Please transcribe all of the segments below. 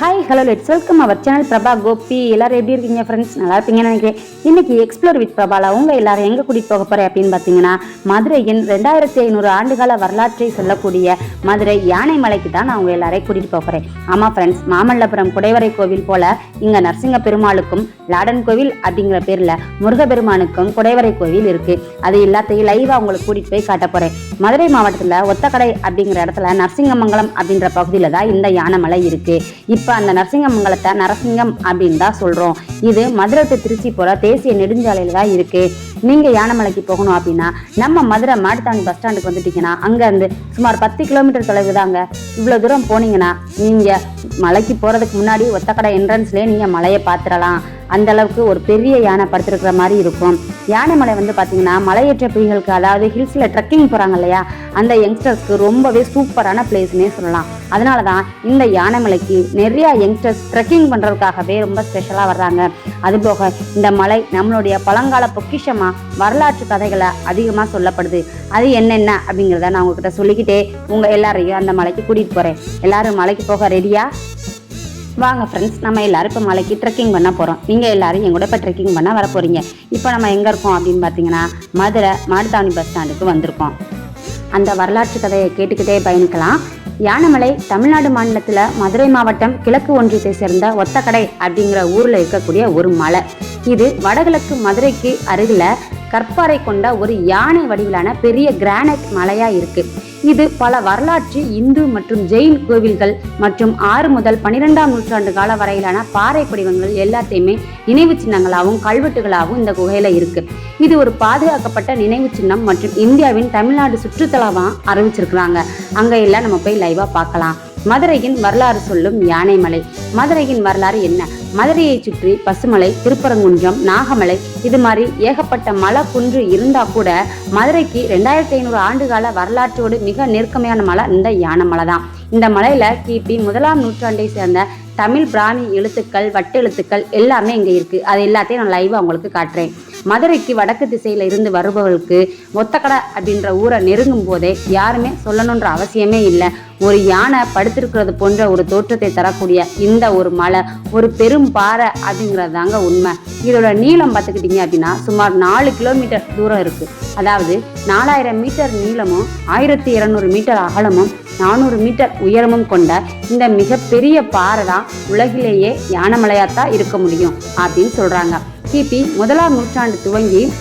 Hi hello let's welcome our channel Prabha Gopi எல்லாரும் எப்படி இருக்கீங்க ஃப்ரெண்ட்ஸ் நல்லா இருப்பீங்கன்னு நினைக்கிறேன். இன்னைக்கு எக்ஸ்ப்ளோர் வித் பிரபால உங்கள் எல்லாரும் எங்கே கூட்டிகிட்டு போக போகிறேன் அப்படின்னு பார்த்தீங்கன்னா மதுரையின் ரெண்டாயிரத்தி ஐநூறு ஆண்டுகால வரலாற்றை சொல்லக்கூடிய மதுரை யானை மலைக்கு தான் நான் உங்கள் எல்லாரையும் கூட்டிகிட்டு போக போறேன். ஃப்ரெண்ட்ஸ் மாமல்லபுரம் குடைவரை கோவில் போல் இங்கே நரசிங்க பெருமாளுக்கும் லாடன் கோவில் அப்படிங்கிற பேர்ல முருகபெருமானுக்கும் குடைவரை கோவில் இருக்கு. அது எல்லாத்தையும் லைவா உங்களுக்கு கூட்டிட்டு போய் காட்ட போறேன். மதுரை மாவட்டத்துல ஒத்தக்கடை அப்படிங்கிற இடத்துல நரசிங்கமங்கலம் அப்படின்ற பகுதியில தான் இந்த யானைமலை இருக்கு. இப்ப அந்த நரசிங்கமங்கலத்தை நரசிங்கம் அப்படின்னு தான் சொல்றோம். இது மதுரை திருச்சி போற தேசிய நெடுஞ்சாலையில தான் இருக்கு. நீங்க யானைமலைக்கு போகணும் அப்படின்னா நம்ம மதுரை மாட்டுத்தாண்டி பஸ் ஸ்டாண்டுக்கு வந்துட்டீங்கன்னா அங்க இருந்து சுமார் பத்து கிலோமீட்டர் தொலைவு தாங்க. இவ்வளவு தூரம் போனீங்கன்னா நீங்க மலைக்கு போறதுக்கு முன்னாடி ஒத்தக்கடை என்ட்ரன்ஸ்லயே நீங்க மலையை பார்த்துடலாம். அந்த அளவுக்கு ஒரு பெரிய யானை படுத்திருக்கிற மாதிரி இருக்கும். யானைமலை வந்து பார்த்தீங்கன்னா மலையேற்ற புலிகளுக்கு அதாவது ஹில்ஸில் ட்ரெக்கிங் போகிறாங்க இல்லையா? அந்த யங்ஸ்டர்ஸ்க்கு ரொம்பவே சூப்பரான பிளேஸ்னே சொல்லலாம். அதனால தான் இந்த யானைமலைக்கு நிறைய யங்ஸ்டர்ஸ் ட்ரெக்கிங் பண்ணுறதுக்காகவே ரொம்ப ஸ்பெஷலாக வர்றாங்க. அதுபோக இந்த மலை நம்மளுடைய பழங்கால பொக்கிஷமாக வரலாற்று கதைகளை அதிகமாக சொல்லப்படுது. அது என்னென்ன அப்படிங்கிறத நான் உங்ககிட்ட சொல்லிக்கிட்டே உங்கள் எல்லாரையும் அந்த மலைக்கு கூட்டிகிட்டு போகிறேன் எல்லாரும் மலைக்கு போக ரெடியாக வாங்க ஃப்ரெண்ட்ஸ் நம்ம எல்லாரும் இப்போ மலைக்கு ட்ரெக்கிங் பண்ண போகிறோம் நீங்கள் எல்லாரும் என் கூட இப்போ ட்ரெக்கிங் பண்ண வர போகிறீங்க இப்போ நம்ம எங்கே இருக்கோம் அப்படின்னு பார்த்தீங்கன்னா மதுரை மாடுதாணி பஸ் ஸ்டாண்டுக்கு வந்திருக்கோம். அந்த வரலாற்று கதையை கேட்டுக்கிட்டே பயணிக்கலாம். யானைமலை தமிழ்நாடு மாநிலத்தில் மதுரை மாவட்டம் கிழக்கு ஒன்றியத்தை சேர்ந்த ஒத்தக்கடை அப்படிங்கிற ஊரில் இருக்கக்கூடிய ஒரு மலை. இது வடகிழக்கு மதுரைக்கு அருகில் கற்பாறை கொண்ட ஒரு யானை வடிவிலான பெரிய கிரானைட் மலையாக இருக்குது இது பல வரலாற்று இந்து மற்றும் ஜெயின் கோவில்கள் மற்றும் ஆறு முதல் பன்னிரெண்டாம் நூற்றாண்டு கால வரையிலான பாறை படிவங்கள் எல்லாத்தையுமே நினைவு சின்னங்களாகவும் கல்வெட்டுகளாகவும் இந்த குகையில இருக்கு. இது ஒரு பாதுகாக்கப்பட்ட நினைவு சின்னம் மற்றும் இந்தியாவின் தமிழ்நாடு சுற்றுத்தலமா அறிவிச்சிருக்கிறாங்க அங்க எல்லாம் நம்ம போய் லைவா பார்க்கலாம். மதுரையின் வரலாறு சொல்லும் யானைமலை. மதுரையின் வரலாறு என்ன? மதுரையை சுற்றி பசுமலை திருப்பரங்குன்றம் நாகமலை இது மாதிரி ஏகப்பட்ட மலை குன்று இருந்தா கூட மதுரைக்கு ரெண்டாயிரத்தி ஐநூறு ஆண்டுகால வரலாற்றோடு மிக நெருக்கமையான மலை இந்த யானைமலை தான் இந்த மலையில கிபி முதலாம் நூற்றாண்டை சேர்ந்த தமிழ் பிராமி எழுத்துக்கள் வட்டெழுத்துக்கள் எல்லாமே இங்கே இருக்குது அது எல்லாத்தையும் நான் லைவாக உங்களுக்கு காட்டுறேன். மதுரைக்கு வடக்கு திசையில் இருந்து வருபவர்களுக்கு ஒத்தக்கடை அப்படின்ற ஊரை நெருங்கும் போதே யாருமே சொல்லணுன்ற அவசியமே இல்லை. ஒரு யானை படுத்திருக்கிறது போன்ற ஒரு தோற்றத்தை தரக்கூடிய இந்த ஒரு மலை ஒரு பெரும் பாறை அப்படிங்கிறது தாங்க உண்மை. இதோட நீளம் பார்த்துக்கிட்டீங்க அப்படின்னா சுமார் நாலு கிலோமீட்டர் தூரம் இருக்குது அதாவது நாலாயிரம் மீட்டர் நீளமும் ஆயிரத்தி இருநூறு மீட்டர் அகலமும் நானூறு மீட்டர் உயரமும் கொண்ட இந்த மிகப்பெரிய பாறை தான் உலகிலேயே யானமலையாத்தான் இருக்க முடியும் அப்படின்னு சொல்றாங்க. கிபி முதலாம் நூற்றாண்டு துவங்கி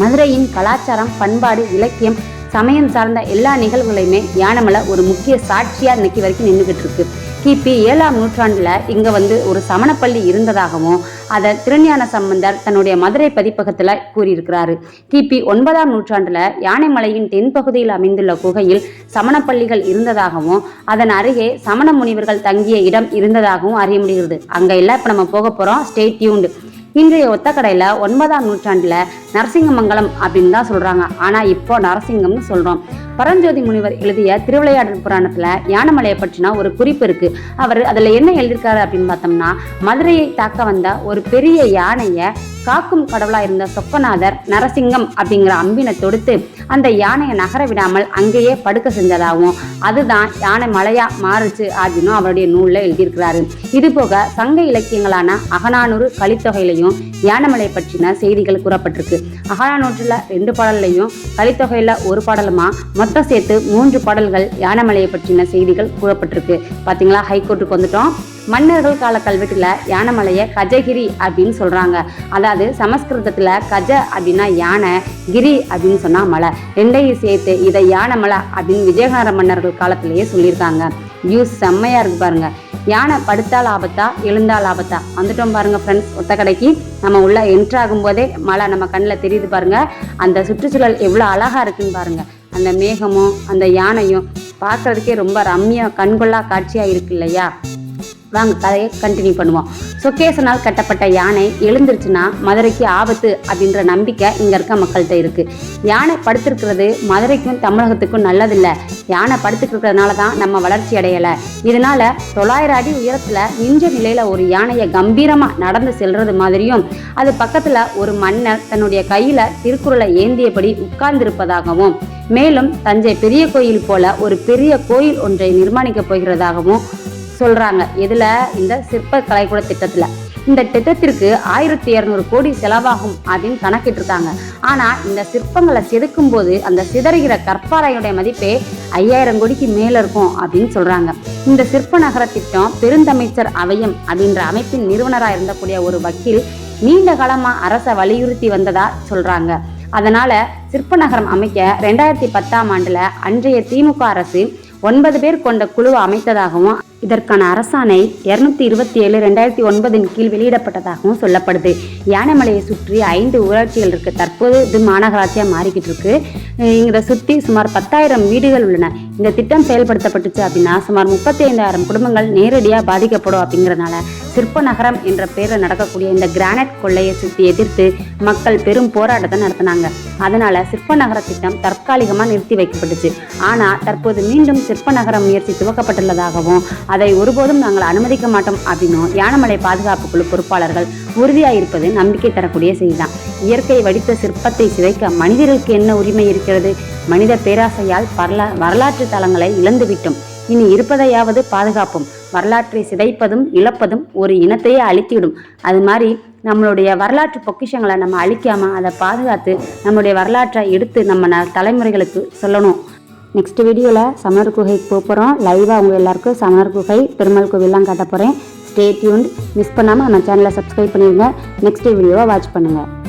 மதுரையின் கலாச்சாரம் பண்பாடு இலக்கியம் சமயம் சார்ந்த எல்லா நிகழ்வுகளையுமே யானமலை ஒரு முக்கிய சாட்சியா இன்னைக்கு வரைக்கும் நின்றுகிட்டு இருக்கு. கிபி ஏழாம் நூற்றாண்டில் இங்கே வந்து ஒரு சமணப்பள்ளி இருந்ததாகவும் அதை திருஞான சம்பந்தர் தன்னுடைய மதுரை பதிப்பகத்தில் கூறியிருக்கிறாரு. கிபி ஒன்பதாம் நூற்றாண்டில் யானைமலையின் தென்பகுதியில் அமைந்துள்ள குகையில் சமணப்பள்ளிகள் இருந்ததாகவும் அதன் அருகே சமண முனிவர்கள் தங்கிய இடம் இருந்ததாகவும் அறிய முடிகிறது. அங்கே எல்லாம் இப்போ நம்ம போக போகிறோம் ஸ்டே டியூண்டு இன்றைய ஒத்தக்கடையில் ஒன்பதாம் நூற்றாண்டில் நரசிங்கமங்கலம் அப்படின்னு தான் சொல்கிறாங்க ஆனால் இப்போ நரசிங்கம்னு சொல்கிறோம் பரஞ்சோதி முனிவர் எழுதிய திருவிளையாடல் புராணத்துல யானமலையை பற்றின ஒரு குறிப்பு இருக்கு. அவர் அதுல என்ன எழுதியிருக்காரு அப்படின்னு பார்த்தோம்னா மதுரையை தாக்க வந்த ஒரு பெரிய யானைய காக்கும் கடவுளா இருந்த சொக்கநாதர் நரசிங்கம் அப்படிங்கிற அம்பினை தொடுத்து அந்த யானையை நகர விடாமல் அங்கேயே படுக்க செஞ்சதாகவும் அதுதான் யானை மலையா மாறுச்சு அப்படின்னு அவருடைய நூல்ல எழுதியிருக்கிறாரு. இது போக சங்க இலக்கியங்களான அகநானூறு கலித்தொகையிலையும் யானைமலை பற்றின செய்திகள் கூறப்பட்டிருக்கு. அகநானூற்றுல ரெண்டு பாடல்லையும் கலித்தொகையில ஒரு பாடலுமா மொத்தம் சேர்த்து மூன்று பாடல்கள் யானைமலையை பற்றின செய்திகள் கூறப்பட்டிருக்கு. பாத்தீங்களா? ஹைகோர்ட்டுக்கு வந்துட்டோம். மன்னர்கள் கால கல்வெட்டுல யானைமலையை கஜகிரி அப்படின்னு சொல்றாங்க. அதாவது சமஸ்கிருதத்துல கஜ அப்படின்னா யானை கிரி அப்படின்னு சொன்னா மலை. ரெண்டையும் சேர்த்து இதை யானை மலை அப்படின்னு விஜயகார மன்னர்கள் காலத்திலேயே சொல்லியிருக்காங்க. வியூஸ் செம்மையா இருக்கு பாருங்க. யானை படுத்தால் ஆபத்தா எழுந்தால் ஆபத்தா வந்துட்டோம் பாருங்க ஃப்ரெண்ட்ஸ் ஒத்த கடைக்கு. நம்ம உள்ள என்ட்ரு ஆகும்போதே மலை நம்ம கண்ணில் தெரியுது பாருங்க. அந்த சுற்றுச்சூழல் எவ்வளோ அழகா இருக்குன்னு பாருங்க. அந்த மேகமும் அந்த யானையும் பார்க்கறதுக்கே ரொம்ப ரம்மிய கண்கொள்ளா காட்சியா இருக்கு இல்லையா? வாங்க கதையை கண்டினியூ பண்ணுவோம். சொக்கேசனால் கட்டப்பட்ட யானை எழுந்துருச்சுன்னா மதுரைக்கு ஆபத்து அப்படின்ற நம்பிக்கை இங்கே இருக்க மக்கள்கிட்ட இருக்குது யானை படுத்திருக்கிறது மதுரைக்கும் தமிழகத்துக்கும் நல்லதில்லை. யானை படுத்துக்கிறதுனால தான் நம்ம வளர்ச்சி அடையலை. இதனால் தொள்ளாயிரம் அடி உயரத்தில் நின்ற நிலையில் ஒரு யானையை கம்பீரமாக நடந்து செல்றது மாதிரியும் அது பக்கத்தில் ஒரு மன்னர் தன்னுடைய கையில் திருக்குறளை ஏந்தியபடி உட்கார்ந்திருப்பதாகவும் மேலும் தஞ்சை பெரிய கோயில் போல ஒரு பெரிய கோயில் ஒன்றை நிர்மாணிக்கப் போகிறதாகவும் சொல்கிறாங்க இதில் இந்த சிற்ப கலைக்கூட திட்டத்தில். இந்த திட்டத்திற்கு ஆயிரத்தி இரநூறு கோடி செலவாகும் அப்படின்னு கணக்கிட்டிருக்காங்க. ஆனால் இந்த சிற்பங்களை செதுக்கும் போது அந்த சிதறுகிற கற்பாறையுடைய மதிப்பே ஐயாயிரம் கோடிக்கு மேலே இருக்கும் அப்படின்னு சொல்கிறாங்க இந்த சிற்ப நகர திட்டம் பெருந்தமைச்சர் அவையம் அப்படின்ற அமைப்பின் நிறுவனராக இருந்தக்கூடிய ஒரு வக்கீல் நீண்ட காலமாக அரசை வலியுறுத்தி வந்ததா சொல்கிறாங்க அதனால சிற்ப நகரம் அமைக்க ரெண்டாயிரத்தி பத்தாம் ஆண்டுல அன்றைய திமுக அரசு ஒன்பது பேர் கொண்ட குழுவை அமைத்ததாகவும் இதற்கான அரசாணை இருநூத்தி இருபத்தி ஏழு ரெண்டாயிரத்தி ஒன்பதின் கீழ் வெளியிடப்பட்டதாகவும் சொல்லப்படுது. யானைமலையை சுற்றி ஐந்து ஊராட்சிகள் இருக்கு. தற்போது இது மாநகராட்சியாக மாறிக்கிட்டு இருக்கு. இதை சுற்றி சுமார் பத்தாயிரம் வீடுகள் உள்ளன. இந்த திட்டம் செயல்படுத்தப்பட்டுச்சு அப்படின்னா சுமார் முப்பத்தி ஐந்தாயிரம் குடும்பங்கள் நேரடியாக பாதிக்கப்படும் அப்படிங்கிறனால சிற்ப நகரம் என்ற பேரில் நடக்கக்கூடிய இந்த கிரானைட் கொள்ளையை சுற்றி எதிர்த்து மக்கள் பெரும் போராட்டத்தை நடத்தினாங்க. அதனால சிற்ப நகர திட்டம் தற்காலிகமாக நிறுத்தி வைக்கப்பட்டுச்சு. ஆனால் தற்போது மீண்டும் சிற்ப நகர முயற்சி துவக்கப்பட்டுள்ளதாகவும் அதை ஒருபோதும் நாங்கள் அனுமதிக்க மாட்டோம் அப்படின்னும் யானமலை பாதுகாப்பு குழு பொறுப்பாளர்கள் உறுதியாயிருப்பது நம்பிக்கை தரக்கூடிய செய்திதான். இயற்கை வடித்த சிற்பத்தை சிதைக்க மனிதர்களுக்கு என்ன உரிமை இருக்கிறது? மனித பேராசையால் வரலா வரலாற்று தளங்களை இழந்துவிட்டோம். இனி இருப்பதையாவது பாதுகாப்போம். வரலாற்றை சிதைப்பதும் இழப்பதும் ஒரு இனத்தையே அழித்திடும் அது மாதிரி நம்மளுடைய வரலாற்று பொக்கிஷங்களை நம்ம அழிக்காம அதை பாதுகாத்து நம்மளுடைய வரலாற்றை எடுத்து நம்ம ந- தலைமுறைகளுக்கு சொல்லணும். நெக்ஸ்ட் வீடியோவில் சமணர் குகைக்கு போக போகிறோம் லைவாக உங்கள் எல்லாருக்கும் சமணர் குகை பெருமாள் கோவில்லாம் காட்ட போகிறேன் ஸ்டே டியூன் மிஸ் பண்ணாமல் நம்ம சேனலை சப்ஸ்கிரைப் பண்ணிடுங்க நெக்ஸ்ட் வீடியோவை வாட்ச் பண்ணுங்கள்